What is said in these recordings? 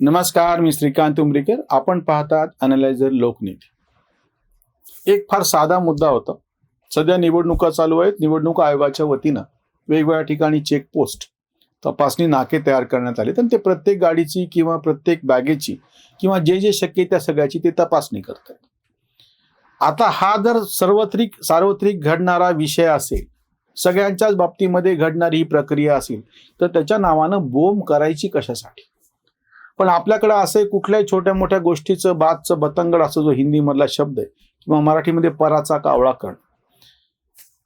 नमस्कार मी श्रीकांत उमरीकर. आपण पाहतात अनालायझर लोकनीती. एक फार साधा मुद्दा होता. सध्या निवडणुका चालू आहेत. निवडणूक आयोगाच्या वतीनं वेगवेगळ्या ठिकाणी चेकपोस्ट तपासणी नाके तयार करण्यात आले. तर ते प्रत्येक गाडीची किंवा प्रत्येक बॅगेची किंवा जे जे शक्य त्या सगळ्याची ते तपासणी करतात आता हा जर सर्वत्रिक सार्वत्रिक घडणारा विषय असेल सगळ्यांच्याच बाबतीमध्ये घडणारी ही प्रक्रिया असेल तर त्याच्या नावानं बोंब करायची कशासाठी? पण आपल्याकडे असं कुठल्याही छोट्या मोठ्या गोष्टीचं बादचं बतंगड असं जो हिंदीमधला शब्द आहे किंवा मराठीमध्ये पराचा कावळा कण.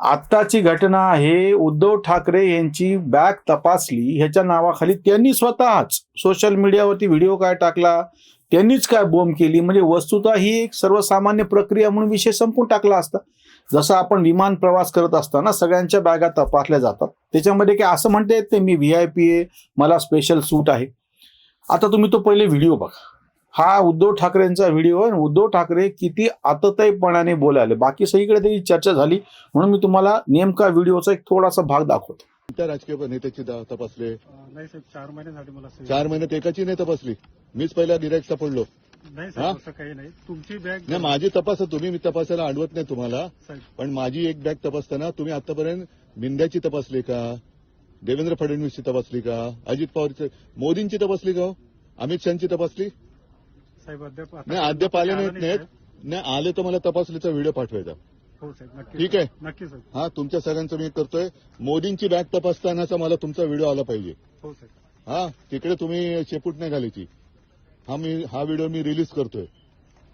आत्ताची घटना हे उद्धव ठाकरे यांची बॅग तपासली ह्याच्या नावाखाली त्यांनी स्वतःच सोशल मीडियावरती व्हिडिओ काय टाकला त्यांनीच काय बोंब केली म्हणजे वस्तुतः ही एक सर्वसामान्य प्रक्रिया म्हणून विषय संपून टाकला असता. जसं आपण विमान प्रवास करत असताना सगळ्यांच्या बॅगा तपासल्या जातात. त्याच्यामध्ये काय असं म्हणता येत नाही मी व्ही आय पी आहे मला स्पेशल सूट आहे. आता तुम्ही तो पहिले व्हिडिओ बघा. हा उद्धव ठाकरेंचा व्हिडिओ आहे. उद्धव ठाकरे किती आतताईपणाने बोलाले बाकी सगळीकडे त्याची चर्चा झाली. म्हणून मी तुम्हाला नेमका व्हिडिओचा एक थोडासा भाग दाखवतो. कोणत्या राजकीय नेत्याची तपासले? नाही साहेब चार महिन्यासाठी मला चार महिन्यात एकाची नाही तपासली. मीच पहिला गिरायक सापडलो. नाही काही नाही. तुमची बॅग नाही माझी तपासा तुम्ही मी तपासायला आणवत नाही तुम्हाला. पण माझी एक बॅग तपासताना तुम्ही आतापर्यंत मिंद्याची तपासली का? देवेंद्र फडणवीसची तपासली का? अजित पवारची मोदींची तपासली का हो? अमित शहाची तपासली? नाही अद्याप आले नाहीत नाही, आले तर मला तपासलीचा व्हिडिओ पाठवायचा. हो ठीक आहे. नक्की हा तुमच्या सगळ्यांचं मी करतोय. मोदींची बॅग तपासतानाचा मला तुमचा व्हिडिओ आला पाहिजे. हो हा तिकडे तुम्ही शेपूट नाही घालायची. हा मी हा व्हिडिओ मी रिलीज करतोय.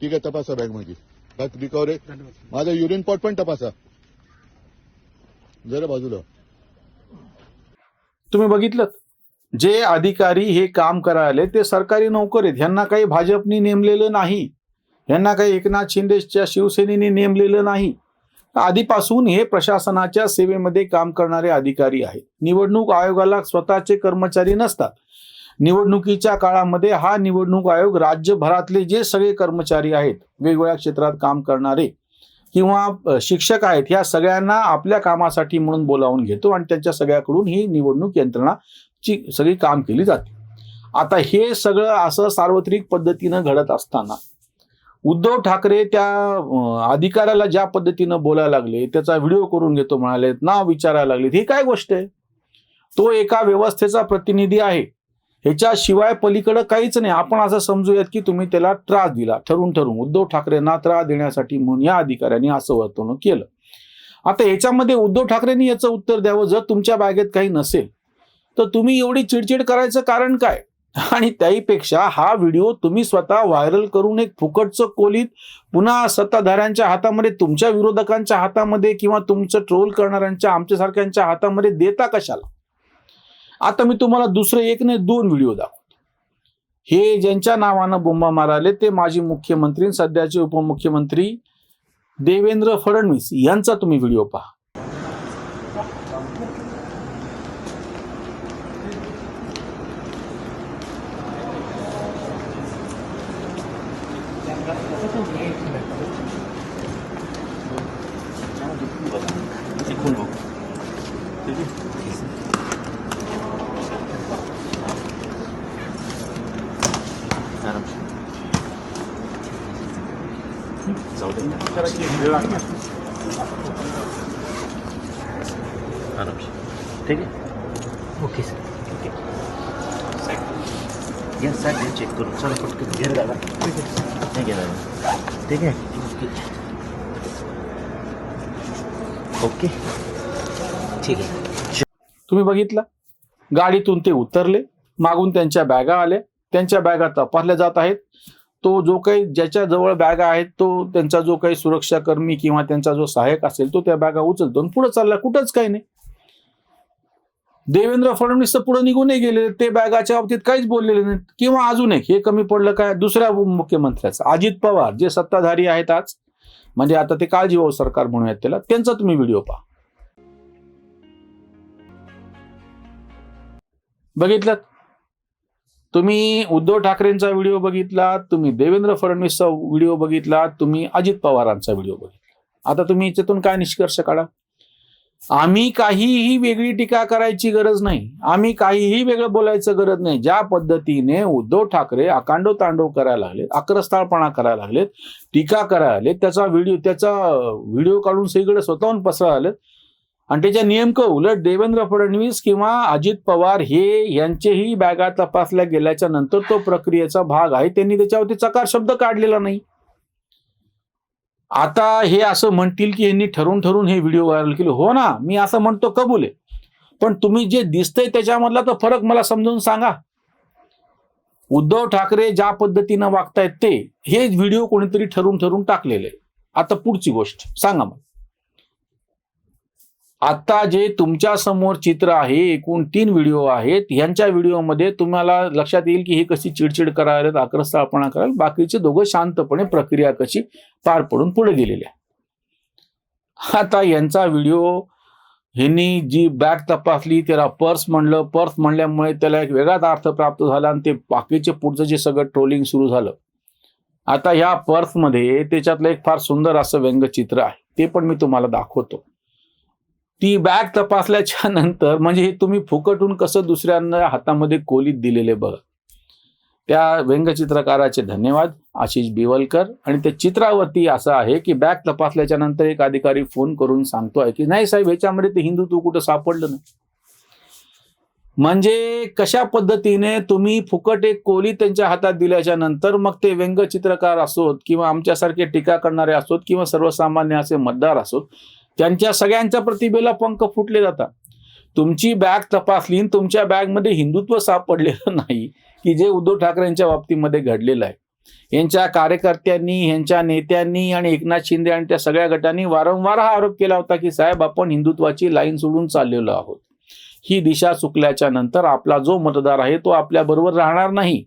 ठीक आहे तपासा बॅग माझी. Bag recovery. माझा युरिन पॉट पण तपासा. जरा बाजूला. तुम्ही बघितलं जे अधिकारी हे काम करायले ते सरकारी नोकर आहेत. ह्यांना काही भाजपनी नेमलेलं नाही. ह्यांना काही एकनाथ शिंदेच्या शिवसेनेने नेमलेलं नाही. आधीपासून हे प्रशासनाच्या सेवेमध्ये काम करणारे अधिकारी आहेत. निवडणूक आयोगाला स्वतःचे कर्मचारी नसतात. निवडणुकीच्या काळामध्ये हा निवडणूक आयोग राज्यभरातले जे सगळे कर्मचारी आहेत वेगवेगळ्या क्षेत्रात काम करणारे किंवा शिक्षक आहेत ह्या सगळ्यांना आपल्या कामासाठी म्हणून बोलावून घेतो आणि त्यांच्या सगळ्याकडून ही निवडणूक यंत्रणाची सगळी काम केली जाते. आता हे सगळं असं सार्वत्रिक पद्धतीनं घडत असताना उद्धव ठाकरे त्या अधिकाऱ्याला ज्या पद्धतीनं बोलायला लागले त्याचा व्हिडिओ करून घेतो म्हणाले नाव विचारायला लागले ही काय गोष्ट आहे? तो एका व्यवस्थेचा प्रतिनिधी आहे. ह्याच्याशिवाय पलीकडे काहीच नाही. आपण असं समजूयात की तुम्ही त्याला त्रास दिला. ठरून ठरून उद्धव ठाकरेंना त्रास देण्यासाठी म्हणून या अधिकाऱ्यांनी असं वर्तवणूक केलं. आता याच्यामध्ये उद्धव ठाकरेंनी याचं उत्तर द्यावं. जर तुमच्या बॅगेत काही नसेल तर तुम्ही एवढी चिडचिड करायचं कारण काय? आणि त्याहीपेक्षा हा व्हिडिओ तुम्ही स्वतः व्हायरल करून एक फुकटचं कोलीत पुन्हा सत्ताधाऱ्यांच्या हातामध्ये तुमच्या विरोधकांच्या हातामध्ये किंवा तुमचं ट्रोल करणाऱ्यांच्या आमच्यासारख्यांच्या हातामध्ये देता कशाला? आता मी तुम्हाला दुसरे एक नाही दोन व्हिडिओ दाखवतो. हे ज्यांच्या नावानं बोंबा मारायले ते माजी मुख्यमंत्री सध्याचे उपमुख्यमंत्री देवेंद्र फडणवीस यांचा तुम्ही व्हिडिओ पहा. ठीक आहे ओके सर. ठीक आहे. घ्या चेक करून. चला पटकन घे दादा. नाही घ्या दादा. ठीक आहे. ओके. ठीक आहे. तुम्ही बघितलं? गाडीतून ते उतरले. मागून त्यांच्या बॅगा आल्या. त्यांच्या बॅगा तपासल्या जात आहेत. तो जो काही ज्याच्या जवळ बॅगा आहेत तो त्यांचा जो काही सुरक्षा कर्मी किंवा त्यांचा जो सहाय्यक असेल तो त्या बॅगा उचलतो आणि पुढे चालला कुठंच काही नाही. देवेंद्र फडणवीस तर पुढे निघूनही गेले ते बॅगाच्या बाबतीत काहीच बोललेले नाहीत. किंवा अजून एक हे कमी पडलं काय? दुसऱ्या मुख्यमंत्र्याचं अजित पवार जे सत्ताधारी आहेत आज म्हणजे आता ते काळजीभाऊ सरकार म्हणूयात त्याला त्यांचा तुम्ही व्हिडिओ पहा. बघितलं तुम्ही उद्धव ठाकरेंचा व्हिडिओ बघितला तुम्ही देवेंद्र फडणवीसचा व्हिडिओ बघितला तुम्ही अजित पवारांचा व्हिडिओ बघितला. आता तुम्ही याच्यातून काय निष्कर्ष काढा? आम्ही काहीही वेगळी टीका करायची गरज नाही. आम्ही काहीही वेगळं बोलायचं गरज नाही. ज्या पद्धतीने उद्धव ठाकरे आकांडो तांडव करायला लागलेत अक्रस्ताळपणा करायला लागलेत टीका करायला लागलेत त्याचा व्हिडिओ त्याचा व्हिडिओ काढून सगळीकडे स्वतःहून पसरायला आलेत आणि त्याच्या नेमकं उलट देवेंद्र फडणवीस किंवा अजित पवार हे यांचेही बॅगा तपासल्या गेल्याच्यानंतर तो प्रक्रियेचा भाग आहे. त्यांनी त्याच्यावरती चकार शब्द काढलेला नाही. आता हे असं म्हणतील की यांनी ठरून ठरून हे व्हिडिओ व्हायरल केले. हो ना मी असं म्हणतो कबूल आहे. पण तुम्ही जे दिसतंय त्याच्यामधला तो फरक मला समजून सांगा. उद्धव ठाकरे ज्या पद्धतीनं वागतायत ते हे व्हिडिओ कोणीतरी ठरून ठरून टाकलेले आता पुढची गोष्ट सांगा मग. आता जे तुमच्यासमोर चित्र आहे एकूण तीन व्हिडिओ आहेत ह्यांच्या व्हिडिओमध्ये तुम्हाला लक्षात येईल की हे कशी चिडचिड करायला आक्रस्ताळपणा करायला बाकीचे दोघं शांतपणे प्रक्रिया कशी पार पडून पुढे गेलेले आहे आता यांचा व्हिडिओ ह्यांनी जी बॅग तपासली त्याला पर्स म्हणलं पर्स म्हणल्यामुळे त्याला एक वेगळाच अर्थ प्राप्त झाला आणि ते बाकीचे पुढचं जे सगळं ट्रोलिंग सुरू झालं. आता ह्या पर्समध्ये त्याच्यातलं एक फार सुंदर असं व्यंगचित्र आहे ते पण मी तुम्हाला दाखवतो. ती बॅग तपासल्याच्या नंतर म्हणजे हे तुम्ही फुकटून कसं दुसऱ्यांना हातामध्ये कोलीत दिलेले बघा. त्या व्यंगचित्रकाराचे धन्यवाद आशिष बिवलकर. आणि त्या चित्रावरती असं आहे की बॅग तपासल्याच्या नंतर एक अधिकारी फोन करून सांगतोय की नाही साहेब ह्याच्यामध्ये ते हिंदुत्व कुठं सापडलं नाही. म्हणजे कशा पद्धतीने तुम्ही फुकट एक कोली त्यांच्या हातात दिल्याच्या नंतर मग ते व्यंगचित्रकार असोत किंवा आमच्यासारखे टीका करणारे असोत किंवा सर्वसामान्य असे मतदार असोत त्यांच्या सगळ्यांच्या प्रतिभेला पंख फुटले जातात. तुमची बॅग तपासली आणि तुमच्या बॅगमध्ये हिंदुत्व सापडलेलं नाही की जे उद्धव ठाकरेंच्या बाबतीमध्ये घडलेलं आहे. यांच्या कार्यकर्त्यांनी यांच्या नेत्यांनी आणि एकनाथ शिंदे आणि त्या सगळ्या गटांनी वारंवार हा आरोप केला होता की साहेब आपण हिंदुत्वाची लाईन सोडून चाललेलो आहोत. ही दिशा चुकल्याच्या नंतर आपला जो मतदार आहे तो आपल्याबरोबर राहणार नाही.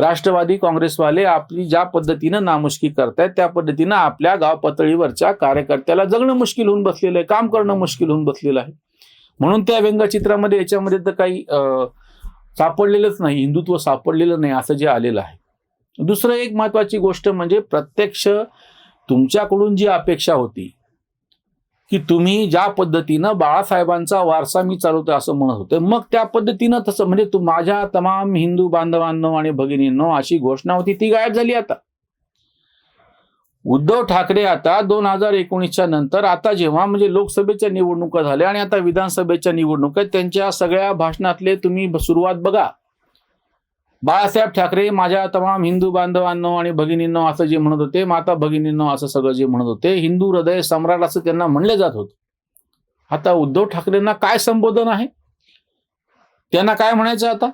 राष्ट्रवादी काँग्रेसवाले आपली ज्या पद्धतीनं नामुष्की करतायत त्या पद्धतीनं आपल्या गाव पातळीवरच्या कार्यकर्त्याला जगणं मुश्किल होऊन बसलेलं आहे काम करणं मुश्किल होऊन बसलेलं आहे. म्हणून त्या व्यंगचित्रामध्ये याच्यामध्ये तर काही अं, सापडलेलंच नाही हिंदुत्व सापडलेलं नाही असं जे आलेलं आहे. दुसरं एक महत्वाची गोष्ट म्हणजे प्रत्यक्ष तुमच्याकडून जी अपेक्षा होती की तुम्ही ज्या पद्धतीनं बाळासाहेबांचा वारसा मी चालवतो असं म्हणत होते मग त्या पद्धतीनं तसं म्हणजे तू माझ्या तमाम हिंदू बांधवांनो आणि भगिनींनो अशी घोषणा होती ती गायब झाली आता. उद्धव ठाकरे आता दोन हजार एकोणीसच्या नंतर आता जेव्हा म्हणजे लोकसभेच्या निवडणुका झाल्या आणि आता विधानसभेच्या निवडणुका त्यांच्या सगळ्या भाषणातले तुम्ही सुरुवात बघा. बाळासाहेब ठाकरे माझ्या तमाम हिंदू बांधवांनो आणि भगिनींनो असं जे म्हणत होते माता भगिनींनो असं सगळं जे म्हणत होते हिंदू हृदय सम्राट असं त्यांना म्हणले जात होते. आता उद्धव ठाकरेंना काय संबोधन आहे? त्यांना काय म्हणायचं आता?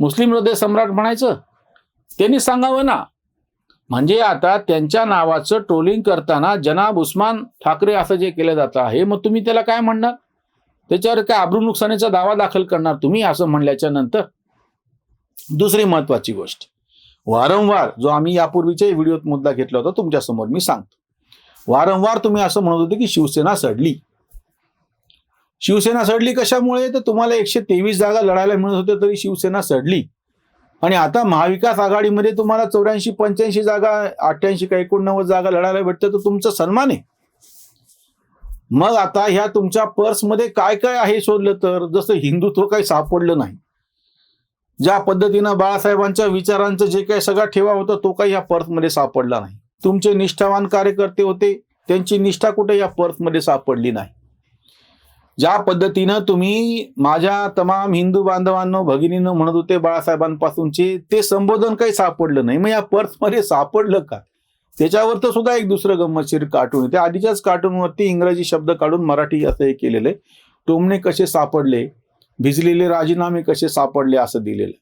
मुस्लिम हृदय सम्राट म्हणायचं? त्यांनी सांगावं ना. म्हणजे आता त्यांच्या नावाचं ट्रोलिंग करताना जनाब उस्मान ठाकरे असं जे केलं जातं आहे मग तुम्ही त्याला काय म्हणणार? त्याच्यावर काय आब्रू नुकसानीचा दावा दाखल करणार तुम्ही असं म्हणल्याच्या नंतर? दुसरी महत्वाची गोष्ट. वारंवार जो आम्ही यापूर्वीच्या व्हिडिओत मुद्दा घेतला होता तुमच्यासमोर मी सांगतो. वारंवार तुम्ही असं म्हणत होते की शिवसेना सडली. शिवसेना सडली कशामुळे? तर तुम्हाला एकशे तेवीस जागा लढायला मिळत होत्या तरी शिवसेना सडली. आणि आता महाविकास आघाडीमध्ये तुम्हाला चौऱ्याऐंशी पंच्याऐंशी जागा अठ्ठ्याऐंशी का एकोणनव्वद जागा लढायला भेटते तर तुमचा सन्मान आहे. मग आता ह्या तुमच्या पर्समध्ये काय काय आहे शोधलं तर? जसं हिंदुत्व काही सापडलं नाही. ज्या पद्धतीनं बाळासाहेबांच्या विचारांचं जे काही सगळा ठेवा होता तो काही या पर्समध्ये सापडला नाही. तुमचे निष्ठावान कार्यकर्ते होते त्यांची निष्ठा कुठे या पर्समध्ये सापडली नाही? ज्या पद्धतीनं तुम्ही माझ्या तमाम हिंदू बांधवांनो भगिनीनं म्हणत होते बाळासाहेबांपासूनचे ते संबोधन काही सापडलं नाही. मग या पर्समध्ये सापडलं का? त्याच्यावर तर सुद्धा एक दुसरं गंमतशीर कार्टून आहे त्या आधीच्याच कार्टूनवरती इंग्रजी शब्द काढून मराठी असं हे केलेलं आहे. टोमणे कसे सापडले? भिजलेले राजीनामे कसे सापडले असं दिलेलं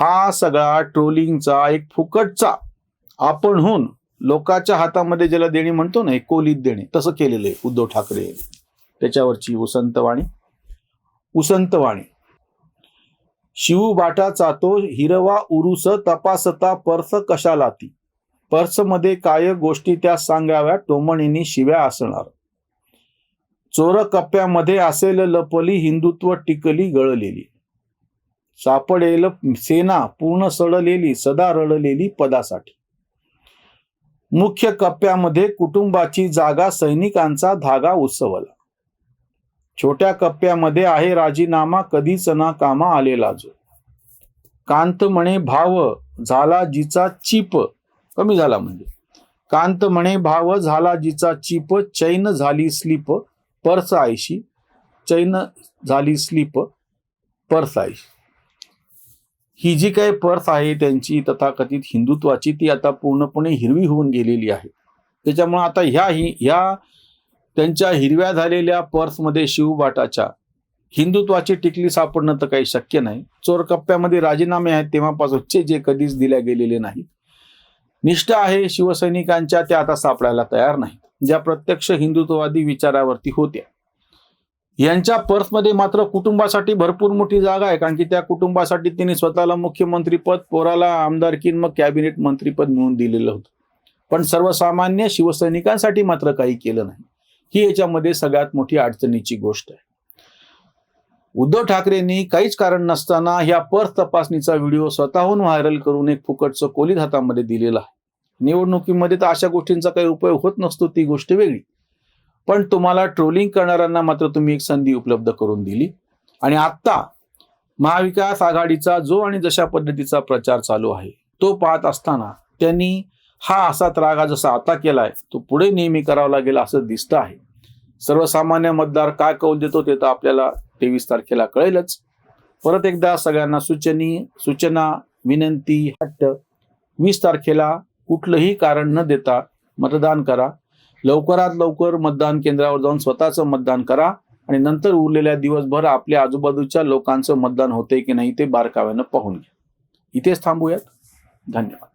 हा सगळा ट्रोलिंगचा एक फुकटचा आपण होऊन लोकांच्या हातामध्ये ज्याला देणे म्हणतो ना एक कोलीत देणे तसं केलेलं आहे उद्धव ठाकरे त्याच्यावरची उसंतवाणी उसंतवाणी शिव बाटा चातो हिरवा उरुस तपासता पर्स कशाला ती? पर्समध्ये काय गोष्टी त्या सांगाव्या? टोमणीने शिव्या असणार. चोर कप्प्यामध्ये असेल लपली हिंदुत्व टिकली गळलेली. सापडेल सेना पूर्ण सडलेली सदा रडलेली पदासाठी. मुख्य कप्प्यामध्ये कुटुंबाची जागा सैनिकांचा धागा उत्सवला छोट्या कप्प्यामध्ये आहे राजीनामा कधीच ना कामा आलेला जो. कांत म्हणे भाव झाला जिचा चीप. कमी झाला म्हणजे. कांत म्हणे भाव झाला जिचा चीप चैन झाली स्लीप. पर्स आयशी चैन झाली स्लीप पर्स आयशी ही जी काही पर्स आहे त्यांची तथाकथित हिंदुत्वाची ती आता पूर्णपणे हिरवी होऊन गेलेली आहे. त्याच्यामुळे आता ह्या हि ह्या त्यांच्या हिरव्या झालेल्या पर्समध्ये शिवबाटाच्या हिंदुत्वाची टिकली सापडणं तर काही शक्य नाही. चोर कप्प्यामध्ये राजीनामे आहेत तेव्हापासूनचे जे कधीच दिल्या गेलेले नाही निष्ठा आहे शिवसैनिकांच्या त्या आता सापडायला तयार नाहीत. ज्या प्रत्यक्ष हिंदुत्ववादी विचारावरती होत्या. यांच्या पर्समध्ये मात्र कुटुंबासाठी भरपूर मोठी जागा आहे कारण की त्या कुटुंबासाठी त्यांनी स्वतःला मुख्यमंत्रीपद पोराला आमदारकी मग कॅबिनेट मंत्रीपद मिळून दिलेलं होतं. पण सर्वसामान्य शिवसैनिकांसाठी मात्र काही केलं नाही. ही याच्यामध्ये सगळ्यात मोठी अडचणीची गोष्ट आहे. उद्धव ठाकरेंनी काहीच कारण नसताना ह्या पर्स तपासणीचा व्हिडिओ स्वतःहून व्हायरल करून एक फुकटचं कोलीत हातामध्ये दिलेला आहे. निवडणुकीमध्ये तर अशा गोष्टींचा काही उपयोग होत नसतो ती गोष्ट वेगळी. पण तुम्हाला ट्रोलिंग करणाऱ्यांना मात्र तुम्ही एक संधी उपलब्ध करून दिली. आणि आत्ता महाविकास आघाडीचा जो आणि जशा पद्धतीचा प्रचार चालू आहे तो पाहत असताना त्यांनी हा असा त्रागा जसा आता केलाय तो पुढे नेहमी करावा लागेल असं दिसतं आहे. सर्वसामान्य मतदार काय कौल देतो ते तर आपल्याला तेवीस तारखेला कळेलच. परत एकदा सगळ्यांना सूचनी सूचना विनंती हट्ट. वीस तारखेला कुठलंही कारण न देता मतदान करा. लवकरात लवकर मतदान केंद्रावर जाऊन स्वतःचं मतदान करा आणि नंतर उरलेल्या दिवसभर आपल्या आजूबाजूच्या लोकांचं मतदान होतंय की नाही ते बारकाव्यानं पाहून घ्या. इथेच थांबूयात. धन्यवाद.